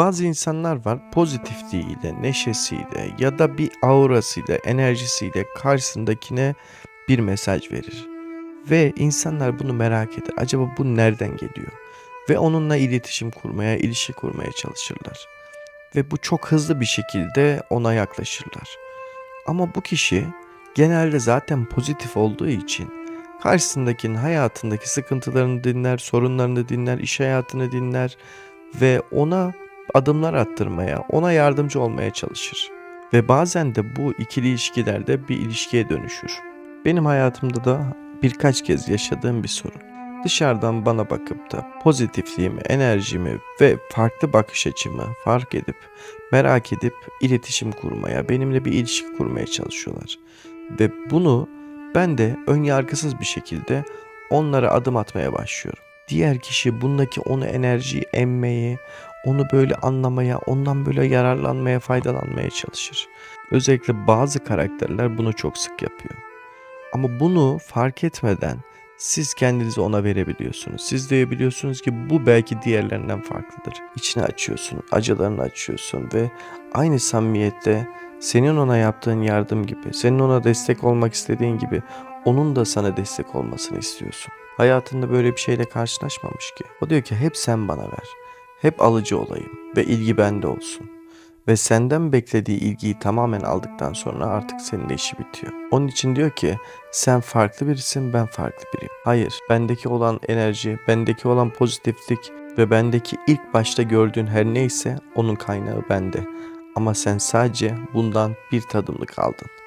Bazı insanlar var pozitifliğiyle, neşesiyle ya da bir aurasıyla, enerjisiyle karşısındakine bir mesaj verir. Ve insanlar bunu merak eder. Acaba bu nereden geliyor? Ve onunla iletişim kurmaya, ilişki kurmaya çalışırlar. Ve bu çok hızlı bir şekilde ona yaklaşırlar. Ama bu kişi genelde zaten pozitif olduğu için karşısındakinin hayatındaki sıkıntılarını dinler, sorunlarını dinler, iş hayatını dinler ve ona adımlar attırmaya, ona yardımcı olmaya çalışır. Ve bazen de bu ikili ilişkilerde bir ilişkiye dönüşür. Benim hayatımda da birkaç kez yaşadığım bir sorun. Dışarıdan bana bakıp da pozitifliğimi, enerjimi ve farklı bakış açımı fark edip, merak edip iletişim kurmaya, benimle bir ilişki kurmaya çalışıyorlar. Ve bunu ben de ön yargısız bir şekilde onlara adım atmaya başlıyorum. Diğer kişi bundaki onu enerjiyi emmeye, onu böyle anlamaya, ondan böyle yararlanmaya, faydalanmaya çalışır. Özellikle bazı karakterler bunu çok sık yapıyor. Ama bunu fark etmeden siz kendinizi ona verebiliyorsunuz. Siz diyebiliyorsunuz ki bu belki diğerlerinden farklıdır. İçini açıyorsun, acılarını açıyorsun ve aynı samimiyette senin ona yaptığın yardım gibi, senin ona destek olmak istediğin gibi onun da sana destek olmasını istiyorsun. Hayatında böyle bir şeyle karşılaşmamış ki. O diyor ki hep sen bana ver. Hep alıcı olayım ve ilgi bende olsun. Ve senden beklediği ilgiyi tamamen aldıktan sonra artık seninle işi bitiyor. Onun için diyor ki sen farklı birisin ben farklı biriyim. Hayır bendeki olan enerji, bendeki olan pozitiflik ve bendeki ilk başta gördüğün her neyse onun kaynağı bende. Ama sen sadece bundan bir tadımlık aldın.